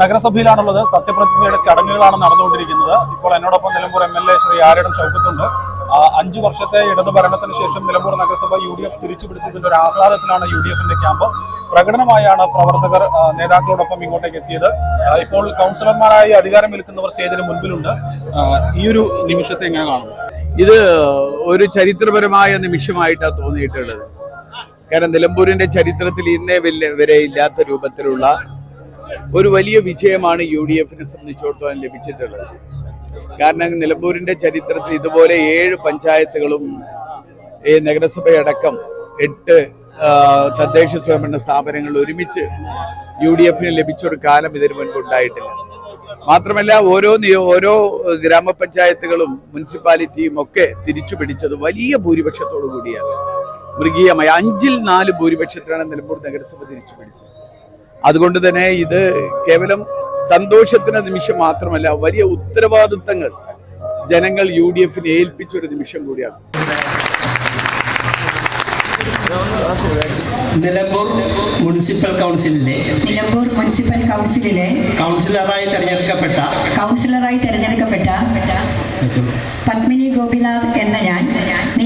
നഗരസഭയിലാണുള്ളത്. സത്യപ്രതിജ്ഞയുടെ ചടങ്ങുകളാണ് നടന്നുകൊണ്ടിരിക്കുന്നത്. ഇപ്പോൾ എന്നോടൊപ്പം Nilambur M L A Shri ആരുടെ ചൗക്കത്തുണ്ട്. അഞ്ചു വർഷത്തെ ഇടതു ഭരണത്തിന് ശേഷം നിലമ്പൂർ നഗരസഭ യു ഡി എഫ് തിരിച്ചു പിടിച്ചതിന്റെ ഒരു ആഹ്ലാദത്തിലാണ് യു ഡി എഫിന്റെ ക്യാമ്പ്. പ്രകടനമായാണ് പ്രവർത്തകർ നേതാക്കളോടൊപ്പം ഇങ്ങോട്ടേക്ക് എത്തിയത്. ഇപ്പോൾ കൗൺസിലർമാരായി അധികാരം വിൽക്കുന്നവർ സ്റ്റേജിന് മുൻപിലുണ്ട്. ഈ ഒരു നിമിഷത്തെ എങ്ങനെ കാണുന്നു ഇത് ഒരു ചരിത്രപരമായ നിമിഷമായിട്ടാണ് തോന്നിയിട്ടുള്ളത്. കാരണം നിലമ്പൂരിന്റെ ചരിത്രത്തിൽ ഇന്നേ വരെ ഇല്ലാത്ത രൂപത്തിലുള്ള ഒരു വലിയ വിജയമാണ് യു ഡി എഫിനെ സംബന്ധിച്ചിടത്തോളം ലഭിച്ചിട്ടുള്ളത്. കാരണം നിലമ്പൂരിന്റെ ചരിത്രത്തിൽ ഇതുപോലെ ഏഴ് പഞ്ചായത്തുകളും ഈ നഗരസഭയടക്കം എട്ട് തദ്ദേശ സ്വയംഭരണ സ്ഥാപനങ്ങൾ ഒരുമിച്ച് യു ഡി എഫിന് ലഭിച്ചൊരു കാലം ഇതിനു മുൻപ് ഉണ്ടായിട്ടില്ല. മാത്രമല്ല ഓരോ ഓരോ ഗ്രാമപഞ്ചായത്തുകളും മുനിസിപ്പാലിറ്റിയും ഒക്കെ തിരിച്ചു പിടിച്ചത് വലിയ ഭൂരിപക്ഷത്തോടു കൂടിയാണ്. മൃഗീയമായ അഞ്ചിൽ നാല് ഭൂരിപക്ഷത്തിലാണ് നിലമ്പൂർ നഗരസഭ തിരിച്ചു പിടിച്ചത്. അതുകൊണ്ട് തന്നെ ഇത് കേവലം സന്തോഷത്തിന്റെ നിമിഷം മാത്രമല്ല വലിയ ഉത്തരവാദിത്തങ്ങൾ ജനങ്ങൾ യു ഡി എഫിന് ഏൽപ്പിച്ച ഒരു നിമിഷം കൂടിയാണ്. നിലമ്പൂർ മുനിസിപ്പൽ കൗൺസിലിലെ നിലമ്പൂർ മുനിസിപ്പൽ കൗൺസിലിലെ കൗൺസിലറായി തെരഞ്ഞെടുക്കപ്പെട്ട കൗൺസിലറായി തെരഞ്ഞെടുക്കപ്പെട്ട പത്മിനി ഗോപിനാഥ് എന്ന ഞാൻ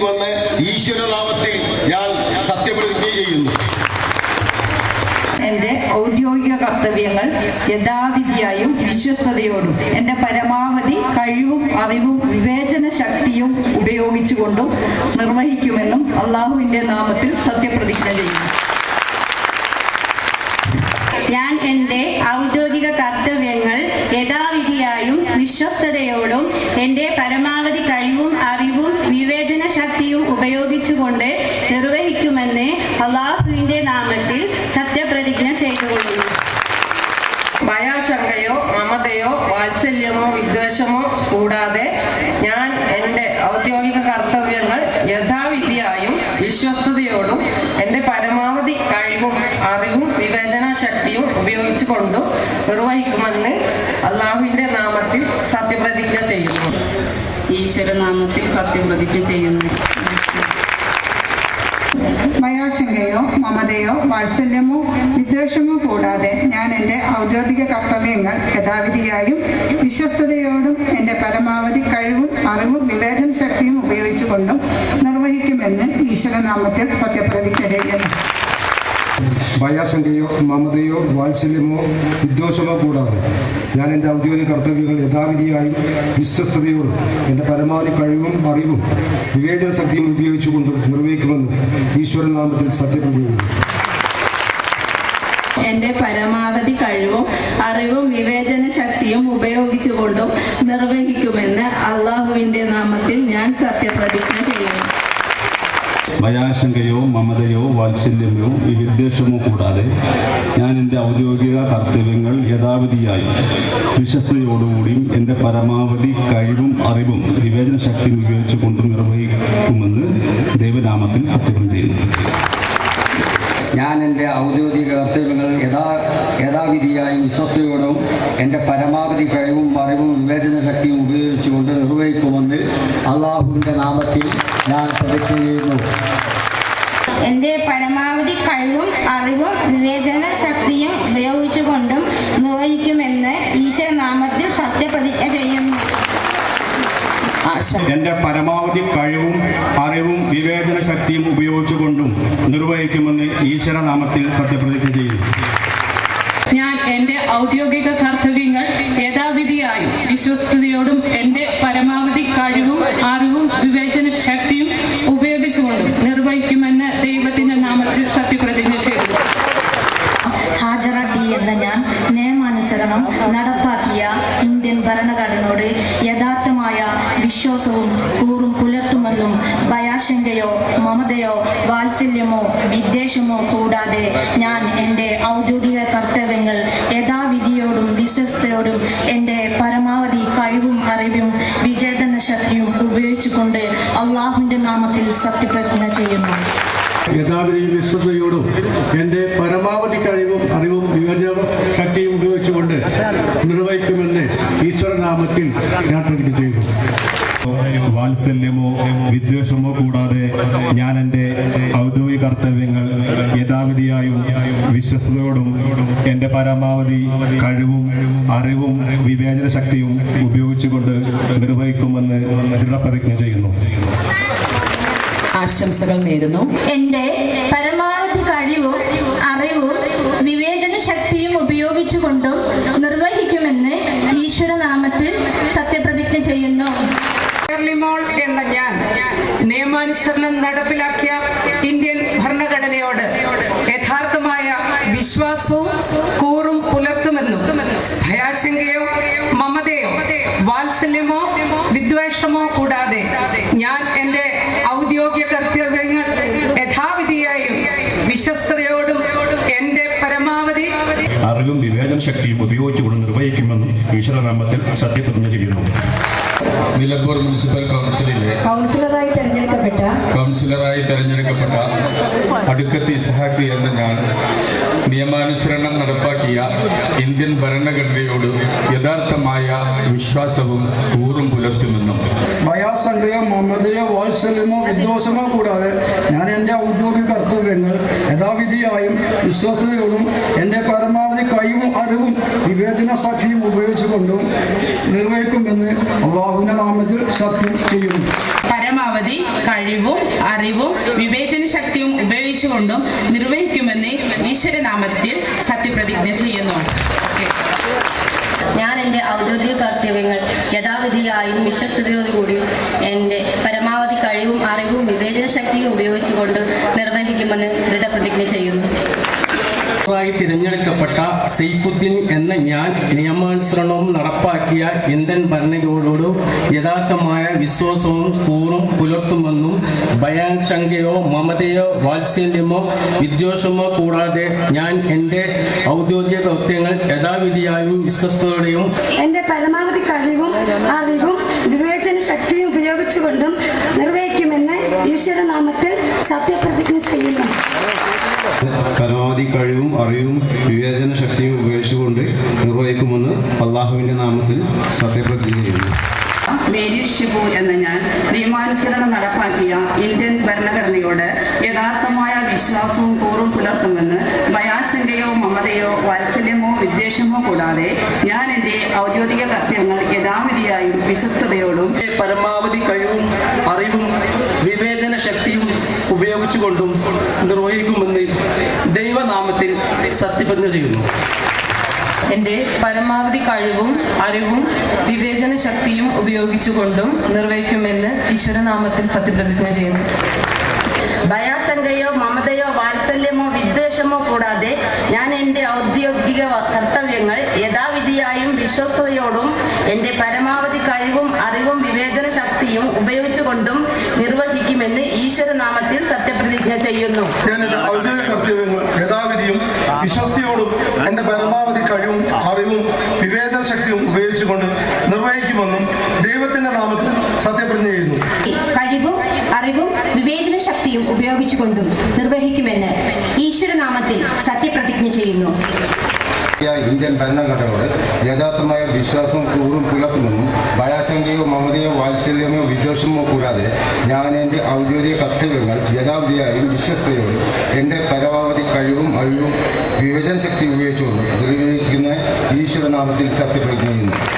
നിർവഹിക്കുമെന്ന് ഈശ്വരനാമത്തിൽ ഞാൻ സത്യപ്രതിജ്ഞ ചെയ്യുന്നു. എന്റെ ഔദ്യോഗിക കർത്തവ്യങ്ങൾ യഥാവിധിയായും വിശ്വസ്തയോടും എന്റെ പരമാവധി കഴിവും അറിവും വിവേചന ശക്തിയും ഉപയോഗിച്ചുകൊണ്ടും നിർവഹിക്കുമെന്നും അള്ളാഹുവിന്റെ നാമത്തിൽ സത്യപ്രതിജ്ഞ ചെയ്യുന്നു. ഞാൻ എന്റെ ഔദ്യോഗിക കർത്തവ്യങ്ങൾ യഥാവിധിയായും വിശ്വസ്തയോടും എന്റെ പരമാവധി ശക്തിയും ഉപയോഗിച്ചുകൊണ്ട് നിർവഹിക്കുമെന്ന് അള്ളാഹുവിന്റെ നാമത്തിൽ സത്യപ്രതിജ്ഞ ചെയ്തുകൊള്ളുന്നു. ഭയാശങ്കയോ മമതയോ വാത്സല്യമോ വിദ്വേഷമോ കൂടാതെ ഞാൻ എന്റെ ഔദ്യോഗിക കർത്തവ്യങ്ങൾ യഥാവിധിയായും വിശ്വസ്തയോടും എന്റെ പരമാവധി കഴിവും അറിവും വിവേചന ശക്തിയും ഉപയോഗിച്ചുകൊണ്ടും നിർവഹിക്കുമെന്ന് അള്ളാഹുവിന്റെ നാമത്തിൽ സത്യപ്രതിജ്ഞ ചെയ്യുന്നു. ഈശ്വരനാമത്തിൽ സത്യപ്രതിജ്ഞ ചെയ്യുന്നു. ഭയാശങ്കയോ മമതയോ വാത്സല്യമോ വിദ്വേഷമോ കൂടാതെ ഞാൻ എന്റെ ഔദ്യോഗിക കർത്തവ്യങ്ങൾ യഥാവിധിയായും വിശ്വസ്തയോടും എന്റെ പരമാവധി കഴിവും അറിവും വിവേചന ശക്തിയും ഉപയോഗിച്ചുകൊണ്ടും നിർവഹിക്കുമെന്ന് ഈശ്വരനാമത്തിൽ സത്യപ്രതിജ്ഞ ചെയ്യുന്നു. ഭയാശങ്കയോ മമതയോ വാത്സല്യമോ വിദ്വേഷമോ കൂടാതെ ഞാൻ എന്റെ ഔദ്യോഗിക കർത്തവ്യങ്ങൾ യഥാവിധിയായും വിശ്വസ്തയോടും എന്റെ പരമാവധി കഴിവും അറിവും വിവേചന ശക്തിയും ഉപയോഗിച്ചുകൊണ്ട് നിർവഹിക്കുമെന്ന് ഈശ്വരൻ നാമത്തിൽ സത്യപ്രതിജ്ഞ എന്റെ പരമാവധി കഴിവും അറിവും വിവേചന ശക്തിയും ഉപയോഗിച്ചുകൊണ്ടും നിർവഹിക്കുമെന്ന് അള്ളാഹുവിന്റെ നാമത്തിൽ ഞാൻ സത്യപ്രതിജ്ഞ ചെയ്യുന്നു. ഭയാശങ്കയോ മമതയോ വാത്സല്യമോ ഈ വിദ്വേഷമോ കൂടാതെ ഞാൻ എന്റെ ഔദ്യോഗിക കർത്തവ്യങ്ങൾ യഥാവിധിയായി വിശ്വസ്തയോടുകൂടിയും എന്റെ പരമാവധി കഴിവും അറിവും വിവേചന ശക്തിയും ഉപയോഗിച്ചുകൊണ്ട് നിർവഹിക്കുമെന്ന് ദൈവനാമത്തിൽ സത്യപ്രതിജ്ഞ ചെയ്യുന്നു. ഞാൻ എന്റെ ഔദ്യോഗിക കർത്തവ്യങ്ങൾ യഥാ യഥാവിധിയായും വിശ്വസ്തയോടും എന്റെ പരമാവധി കഴിവും അറിവും വിവേചന ശക്തിയും ഉപയോഗിച്ചുകൊണ്ട് നിർവഹിക്കുമെന്ന് അള്ളാഹുവിന്റെ നാമത്തിൽ ഞാൻ ചെയ്യുന്നു. എന്റെ പരമാവധി കഴിവും അറിവും വിവേചന ശക്തിയും ഉപയോഗിച്ചുകൊണ്ടും നിർവഹിക്കുമെന്ന് ഈശ്വരനാമത്തിൽ സത്യപ്രതിജ്ഞ ചെയ്യുന്നു. എന്റെ പരമാവധി കഴിവും അറിവും വിവേചന ശക്തിയും ഉപയോഗിച്ചുകൊണ്ടും നിർവഹിക്കുമെന്ന് ഈശ്വരനാമത്തിൽ സത്യപ്രതിജ്ഞ ചെയ്യുന്നു. ഞാൻ എന്റെ ഔദ്യോഗിക കർത്തവ്യങ്ങൾ യഥാവിധിയായും വിശ്വസ്തയോടും കൊണ്ട് എന്റെ പരമാവധി കഴിവും അറിവും വിജയതന ശക്തിയും ഉപയോഗിച്ചുകൊണ്ട് അള്ളാഹുവിന്റെ നാമത്തിൽ സത്യപ്രതിജ്ഞ ചെയ്യുന്നു. യഥാവിധിയും എന്റെ പരമാവധി കഴിവും അറിവും വിവേചന ശക്തിയും ഉപയോഗിച്ചുകൊണ്ട് നിർവഹിക്കുമെന്ന് ഈശ്വരനാമത്തിൽ ഞാൻ പ്രതിജ്ഞ ചെയ്യുന്നു. വാത്സല്യമോ വിദ്വേഷമോ കൂടാതെ ഞാൻ എന്റെ ഔദ്യോഗിക കർത്തവ്യങ്ങൾ യഥാവിധിയായും വിശ്വസതയോടും എന്റെ പരമാവധി കഴിവും അറിവും വിവേചന ശക്തിയും ഉപയോഗിച്ചുകൊണ്ട് നിർവഹിക്കുമെന്ന് ദൃഢപ്രതിജ്ഞ ചെയ്യുന്നു. ആശംസകൾ നേരുന്നു. എന്റെ പരമാവധി കഴിവും അറിവും വിവേചന ശക്തിയും ഉപയോഗിച്ചുകൊണ്ടും നിർവഹിക്കുമെന്ന് ഈശ്വരനാമത്തിൽ ലിമോൾ എന്ന ഞാൻ നിയമാനുസരണം നടപ്പിലാക്കിയ ഇന്ത്യൻ ഭരണഘടനയോട് യഥാർത്ഥമായ വിശ്വാസവും കൂറും പുലർത്തുമെന്നും ഭയാശങ്കയോ മമതയോ വാത്സല്യമോ വിദ്വേഷമോ കൂടാതെ ഞാൻ എന്റെ ഔദ്യോഗിക കർത്തവ്യങ്ങൾ യഥാവിധിയായും വിശ്വസ്തയോടും എന്റെ പരമാവധി അറിവും വിവേചന ശക്തിയും ഉപയോഗിച്ചുകൊണ്ട് നിർവഹിക്കുമെന്നും ഈശ്വരനാമത്തിൽ സത്യപ്രതിജ്ഞ ചെയ്യുന്നു. നിലമ്പൂർ മുനിസിപ്പൽ കൗൺസിലിലെ കൗൺസിലറായി തിരഞ്ഞെടുക്കപ്പെട്ട കൗൺസിലറായി തെരഞ്ഞെടുക്കപ്പെട്ട അടുക്കത്തി ഇസ്ഹാഖ് എന്ന ഞാൻ നിയമാനുസരണം നടപ്പാക്കിയ ഇന്ത്യൻ ഭരണഘടനയോട് യഥാർത്ഥമായ വിശ്വാസവും കൂറും പുലർത്തുമെന്നും. ഭയാസംഖ്യയോ മമതയോ വാത്സല്യമോ വിദ്വേഷമോ കൂടാതെ ഞാൻ എന്റെ ഔദ്യോഗിക കർത്തവ്യങ്ങൾ യഥാവിധിയായും വിശ്വസ്തയോടും എന്റെ പരമാവധി കഴിവും അറിവും വിവേചന ശക്തിയും ഉപയോഗിച്ചുകൊണ്ടും നിർവഹിക്കുമെന്ന് അള്ളാഹുവിന്റെ നാമത്തിൽ സത്യം ചെയ്യുന്നു. പരമാവധി കഴിവും അറിവും വിവേചന ശക്തിയും ഉപയോഗിച്ചുകൊണ്ടും നിർവഹിക്കുമെന്ന് ഈശ്വരനാമത്തിൽ സത്യപ്രതിജ്ഞ ചെയ്യുന്നു. ഞാൻ എന്റെ ഔദ്യോഗിക കർത്തവ്യങ്ങൾ യഥാവിധിയായും വിശ്വസ്തയോടുകൂടിയും എന്റെ പരമാവധി കഴിവും അറിവും വിവേചന ശക്തിയും ഉപയോഗിച്ചുകൊണ്ട് നിർവഹിക്കുമെന്ന് ദൃഢപ്രതിജ്ഞ ചെയ്യുന്നു. ായി തിരഞ്ഞെടുക്കപ്പെട്ട സെയ്ഫുദ്ദീൻ എന്ന ഞാൻ നിയമാനുസരണവും നടപ്പാക്കിയ ഇന്ത്യൻ ഭരണകൂടോടും യഥാർത്ഥമായ വിശ്വാസവും കൂറും പുലർത്തുമെന്നും ഭയാശങ്കയോ മമതയോ വാത്സല്യമോ വിദ്വേഷമോ കൂടാതെ ഞാൻ എന്റെ ഔദ്യോഗിക ദൗത്യങ്ങൾ യഥാവിധിയായും വിശ്വസ്തയോടെയും എന്റെ പരമാവധി കഴിവും അറിവും വിവേചന ശക്തിയും ഉപയോഗിച്ചുകൊണ്ടും നിർവഹിക്കുമെന്ന് ഈശ്വരനാമത്തിൽ സത്യപ്രതിജ്ഞ ചെയ്യുന്നു. പരമാവധി കഴിവും അറിവും വിവേചന ശക്തിയും ഉപയോഗിച്ചുകൊണ്ട് നിർവഹിക്കുമെന്ന് അള്ളാഹുവിന്റെ നാമത്തിൽ സത്യപ്രതിജ്ഞ ചെയ്യുന്നു. മേരി ഷിബു എന്ന ഞാൻ നിയമാനുസരണം നടപ്പാക്കിയ ഇന്ത്യൻ ഭരണഘടനയോട് യഥാർത്ഥമായ വിശ്വാസവും കൂറും പുലർത്തുമെന്ന് ഭയാശങ്കയോ മമതയോ വാത്സല്യമോ വിദ്വേഷമോ കൂടാതെ ഞാൻ എന്റെ ഔദ്യോഗിക കർത്തവ്യങ്ങൾ യഥാവിധിയായും വിശ്വസ്തയോടും പരമാവധി കഴിവും അറിവും ഉപയോഗിച്ചുകൊണ്ടും നിർവഹിക്കുമെന്ന് ദൈവനാമത്തിൽ സത്യപ്രതിജ്ഞ ചെയ്യുന്നു. എന്റെ പരമാവധി കഴിവും അറിവും വിവേചന ശക്തിയും ഉപയോഗിച്ചുകൊണ്ടും നിർവഹിക്കുമെന്ന് ഈശ്വരനാമത്തിൽ സത്യപ്രതിജ്ഞ ചെയ്യുന്നു. ഭയാശങ്കയോ മമതയോ വാത്സല്യമോ വിദ്വേഷമോ കൂടാതെ ഞാൻ എന്റെ ഔദ്യോഗിക കർത്തവ്യങ്ങൾ യഥാവിധിയായും വിശ്വസ്തയോടും എന്റെ പരമാവധി കഴിവും അറിവും വിവേചന ശക്തിയും ഉപയോഗിച്ചുകൊണ്ടും നിർവഹിക്കുമെന്ന് ഈശ്വരനാമത്തിൽ സത്യപ്രതിജ്ഞ ചെയ്യുന്നു. ഞാൻ എന്റെ ഔദ്യോഗിക കർത്തവ്യങ്ങൾ യഥാവിധിയും വിശ്വസ്തയോടും എന്റെ പരമാവധി കഴിവും അറിവും വിവേചന ശക്തിയും ഉപയോഗിച്ചുകൊണ്ട് നിർവഹിക്കുമെന്നും ദൈവത്തിന്റെ നാമത്തിൽ സത്യപ്രതിജ്ഞ ചെയ്യുന്നു. കഴിവും അറിവും വിവേചന ശക്തിയും ഉപയോഗിച്ചുകൊണ്ടും നിർവഹിക്കുമെന്ന് ഈശ്വരനാമത്തിൽ സത്യപ്രതിജ്ഞ ചെയ്യുന്നു. ഇന്ത്യൻ ഭരണഘടനയോട് യഥാർത്ഥമായ വിശ്വാസവും കൂറും പുലർത്തുമെന്നും ഭയാശങ്കയോ മമതയോ വാത്സല്യമോ വിദ്വേഷമോ കൂടാതെ ഞാൻ എന്റെ ഔദ്യോഗിക കർത്തവ്യങ്ങൾ യഥാവിധിയായും വിശ്വസ്തയോടും എന്റെ പരമാവധി കഴിവും അറിവും വിവേചന ശക്തി ഉപയോഗിച്ചുകൊണ്ട് ദുരുപയോഗിക്കുന്ന ഈശ്വരനാമത്തിൽ സത്യപ്രതിജ്ഞ ചെയ്യുന്നു.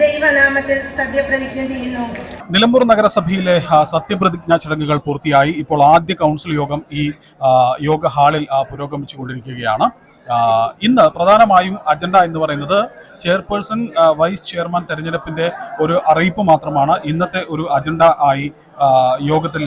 ദൈവനാമത്തിൽ സത്യപ്രതിജ്ഞ ചെയ്യുന്നു. നിലമ്പൂർ നഗരസഭയിലെ സത്യപ്രതിജ്ഞാ ചടങ്ങുകൾ പൂർത്തിയായി. ഇപ്പോൾ ആദ്യ കൗൺസിൽ യോഗം ഈ യോഗ ഹാളിൽ പുരോഗമിച്ചു പുരോഗമിച്ചുകൊണ്ടിരിക്കുകയാണ്. ഇന്ന് പ്രധാനമായും അജണ്ട എന്ന് പറയുന്നത് ചെയർപേഴ്സൺ വൈസ് ചെയർമാൻ തെരഞ്ഞെടുപ്പിന്റെ ഒരു അറിയിപ്പ് മാത്രമാണ്. ഇന്നത്തെ ഒരു അജണ്ട ആയി യോഗത്തിൽ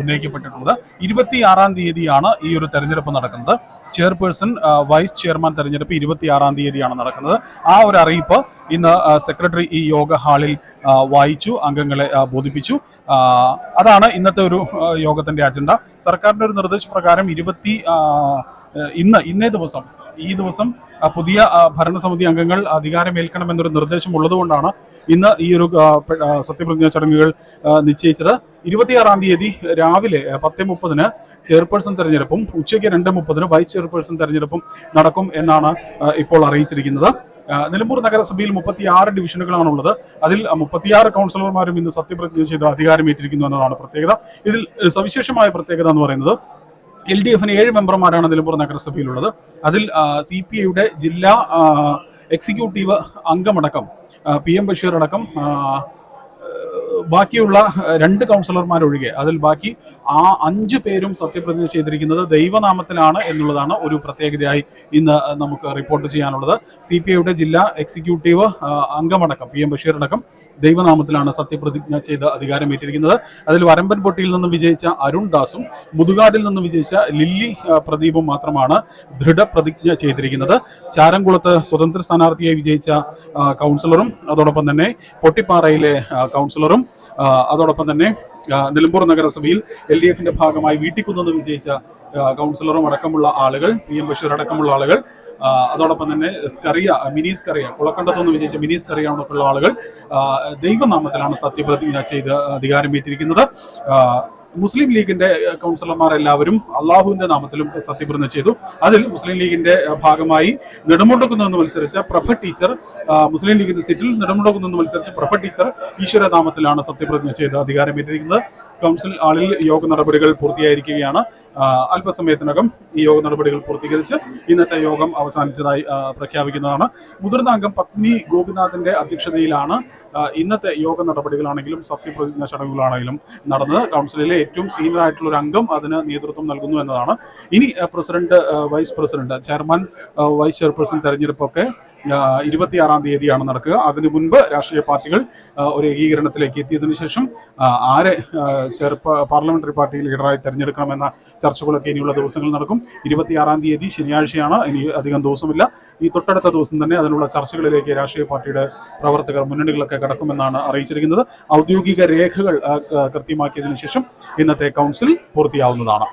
ഉന്നയിക്കപ്പെട്ടിട്ടുള്ളത്. ഇരുപത്തിയാറാം തീയതിയാണ് ഈ ഒരു തെരഞ്ഞെടുപ്പ് നടക്കുന്നത്. ചെയർപേഴ്സൺ വൈസ് ചെയർമാൻ തെരഞ്ഞെടുപ്പ് ഇരുപത്തിയാറാം തീയതിയാണ് നടക്കുന്നത്. ആ ഒരു അറിയിപ്പ് ഇന്ന് ആ, സെക്രട്ടറി ഈ യോഗ ഹാളിൽ വായിച്ചു അംഗങ്ങളെ ബോധിപ്പിച്ചു. അതാണ് ഇന്നത്തെ ഒരു യോഗത്തിന്റെ അജണ്ട. സർക്കാരിന്റെ ഒരു നിർദ്ദേശപ്രകാരം ഇരുപത്തി ഇന്ന് ഇന്നേ ദിവസം ഈ ദിവസം പുതിയ ഭരണസമിതി അംഗങ്ങൾ അധികാരമേൽക്കണമെന്നൊരു നിർദ്ദേശം ഉള്ളതുകൊണ്ടാണ് ഇന്ന് ഈ ഒരു സത്യപ്രതിജ്ഞാ ചടങ്ങുകൾ നിശ്ചയിച്ചത്. ഇരുപത്തിയാറാം തീയതി രാവിലെ പത്ത് മുപ്പതിന് ചെയർപേഴ്സൺ തെരഞ്ഞെടുപ്പും ഉച്ചയ്ക്ക് രണ്ട് മുപ്പതിന് വൈസ് ചെയർപേഴ്സൺ തെരഞ്ഞെടുപ്പും നടക്കും എന്നാണ് ഇപ്പോൾ അറിയിച്ചിരിക്കുന്നത്. നിലമ്പൂർ നഗരസഭയിൽ മുപ്പത്തി മുപ്പത്തിയാറ് ഡിവിഷനുകളാണുള്ളത്. അതിൽ മുപ്പത്തിയാറ് കൗൺസിലർമാരും ഇന്ന് സത്യപ്രതിജ്ഞ ചെയ്ത് അധികാരമേറ്റിരിക്കുന്നു എന്നതാണ് പ്രത്യേകത. ഇതിൽ സവിശേഷമായ പ്രത്യേകത എന്ന് പറയുന്നത് എൽ ഡി എഫിന് ഏഴ് മെമ്പർമാരാണ് നിലമ്പൂർ നഗരസഭയിലുള്ളത്. അതിൽ സി പി ഐയുടെ ജില്ലാ എക്സിക്യൂട്ടീവ് അംഗമടക്കം പി എം ബഷീർ അടക്കം ബാക്കിയുള്ള രണ്ട് കൗൺസിലർമാരൊഴികെ അതിൽ ബാക്കി ആ അഞ്ച് പേരും സത്യപ്രതിജ്ഞ ചെയ്തിരിക്കുന്നത് ദൈവനാമത്തിലാണ് എന്നുള്ളതാണ് ഒരു പ്രത്യേകതയായി ഇന്ന് നമുക്ക് റിപ്പോർട്ട് ചെയ്യാനുള്ളത്. സി പി ഐയുടെ ജില്ലാ എക്സിക്യൂട്ടീവ് അംഗമടക്കം പി എം ബഷീർ അടക്കം ദൈവനാമത്തിലാണ് സത്യപ്രതിജ്ഞ ചെയ്ത് അധികാരമേറ്റിരിക്കുന്നത്. അതിൽ വരമ്പൻ പൊട്ടിയിൽ നിന്നും വിജയിച്ച അരുൺ ദാസും മുതുകാടിൽ നിന്നും വിജയിച്ച ലില്ലി പ്രദീപും മാത്രമാണ് ദൃഢപ്രതിജ്ഞ ചെയ്തിരിക്കുന്നത്. ചാരംകുളത്ത് സ്വതന്ത്ര സ്ഥാനാർത്ഥിയായി വിജയിച്ച കൗൺസിലറും അതോടൊപ്പം തന്നെ പൊട്ടിപ്പാറയിലെ കൗൺസിലറും അതോടൊപ്പം തന്നെ നിലമ്പൂർ നഗരസഭയിൽ എൽ ഡി എഫിന്റെ ഭാഗമായി വീട്ടിക്കുന്നു വിജയിച്ച കൗൺസിലറും അടക്കമുള്ള ആളുകൾ പി എം ബഷീർ അടക്കമുള്ള ആളുകൾ അതോടൊപ്പം തന്നെ സ്കറിയ മിനി സ്കറിയ കുളക്കണ്ടത്തുനിന്ന് വിജയിച്ച മിനി സ്കറിയ ഉള്ള ആളുകൾ ദൈവനാമത്തിലാണ് സത്യപ്രതിജ്ഞ ചെയ്ത് അധികാരമേറ്റിരിക്കുന്നത്. മുസ്ലിം ലീഗിന്റെ കൗൺസിലർമാർ എല്ലാവരും അള്ളാഹുവിന്റെ നാമത്തിലും സത്യപ്രതിജ്ഞ ചെയ്തു. അതിൽ മുസ്ലിം ലീഗിന്റെ ഭാഗമായി നെടുമുടക്കുന്നതെന്ന് മത്സരിച്ച പ്രഭ ടീച്ചർ മുസ്ലിം ലീഗിന്റെ സീറ്റിൽ നെടുമുടക്കുന്നതെന്ന് മത്സരിച്ച പ്രഭ ടീച്ചർ ഈശ്വര നാമത്തിലാണ് സത്യപ്രതിജ്ഞ ചെയ്ത് അധികാരമേറ്റിരിക്കുന്നത്. കൗൺസിൽ ആളിൽ യോഗ നടപടികൾ പൂർത്തിയായിരിക്കുകയാണ്. അല്പസമയത്തിനകം ഈ യോഗ നടപടികൾ പൂർത്തീകരിച്ച് ഇന്നത്തെ യോഗം അവസാനിച്ചതായി പ്രഖ്യാപിക്കുന്നതാണ്. മുതിർന്ന അംഗം പത്നി ഗോപിനാഥിന്റെ അധ്യക്ഷതയിലാണ് ഇന്നത്തെ യോഗ നടപടികളാണെങ്കിലും സത്യപ്രതിജ്ഞ ചടങ്ങുകളാണെങ്കിലും നടന്നത്. കൗൺസിലിലെ ഏറ്റവും സീനിയർ ആയിട്ടുള്ള ഒരു അംഗം അതിന് നേതൃത്വം നൽകുന്നു എന്നതാണ്. ഇനി president vice president chairman vice chairperson തെരഞ്ഞെടുപ്പൊക്കെ ഇരുപത്തിയാറാം തീയതിയാണ് നടക്കുക. അതിനു മുൻപ് രാഷ്ട്രീയ പാർട്ടികൾ ഒരു ഏകീകരണത്തിലേക്ക് എത്തിയതിനു ശേഷം ആരെ പാർലമെന്ററി പാർട്ടി ലീഡറായി തെരഞ്ഞെടുക്കണമെന്ന ചർച്ചകളൊക്കെ ഇനിയുള്ള ദിവസങ്ങൾ നടക്കും. ഇരുപത്തിയാറാം തീയതി ശനിയാഴ്ചയാണ്. ഇനി അധികം ദിവസമില്ല. ഈ തൊട്ടടുത്ത ദിവസം തന്നെ അതിനുള്ള ചർച്ചകളിലേക്ക് രാഷ്ട്രീയ പാർട്ടിയുടെ പ്രവർത്തകർ മുന്നണികളൊക്കെ കടക്കുമെന്നാണ് അറിയിച്ചിരിക്കുന്നത്. ഔദ്യോഗിക രേഖകൾ കൃത്യമാക്കിയതിനു ശേഷം ഇന്നത്തെ കൗൺസിൽ പൂർത്തിയാവുന്നതാണ്.